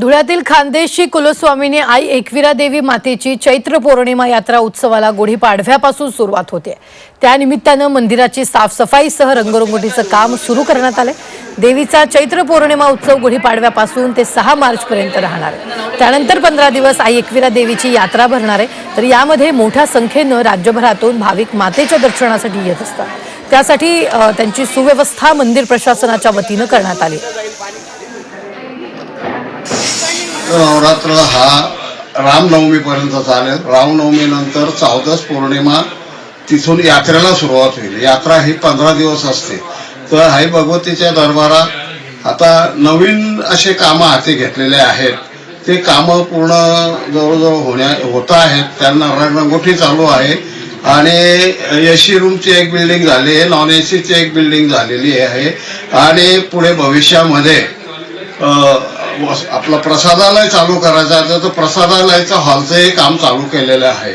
धुळ्यातील खानदेशी कुलस्वामीनी आई एकविरा देवी मातेची चैत्र पौर्णिमा यात्रा उत्सवाला गुढीपाडव्यापासून सुरुवात होते. त्यानिमित्तानं मंदिराची साफसफाईसह रंगरंगोटीचं काम सुरू करण्यात आले. देवीचा चैत्र पौर्णिमा उत्सव गुढीपाडव्यापासून ते सहा मार्चपर्यंत राहणार आहे. त्यानंतर पंधरा दिवस आई एकविरा देवीची यात्रा भरणार आहे. तर यामध्ये मोठ्या संख्येनं राज्यभरातून भाविक मातेच्या दर्शनासाठी येत असतात. त्यासाठी त्यांची सुव्यवस्था मंदिर प्रशासनाच्या वतीनं करण्यात आली. नवरात्र हा रामनवमीपर्यंत चालेल. रामनवमीनंतर चौदस पौर्णिमा तिथून यात्रेला सुरुवात होईल. यात्रा ही पंधरा दिवस असते. तर हाई भगवतीच्या दरबारात आता नवीन असे कामं हाती घेतलेले आहेत. ते कामं पूर्ण जवळजवळ होण्या होत आहेत. त्यांना रंगरंगोटी चालू आहे. आणि एसी रूमची एक बिल्डिंग झाली आहे. नॉन एसीची एक बिल्डिंग झालेली आहे. आणि पुढे भविष्यामध्ये आपलं प्रसादालय चालू करायचं आहे तर प्रसादालयाचं हॉलचंही काम चालू केलेलं आहे.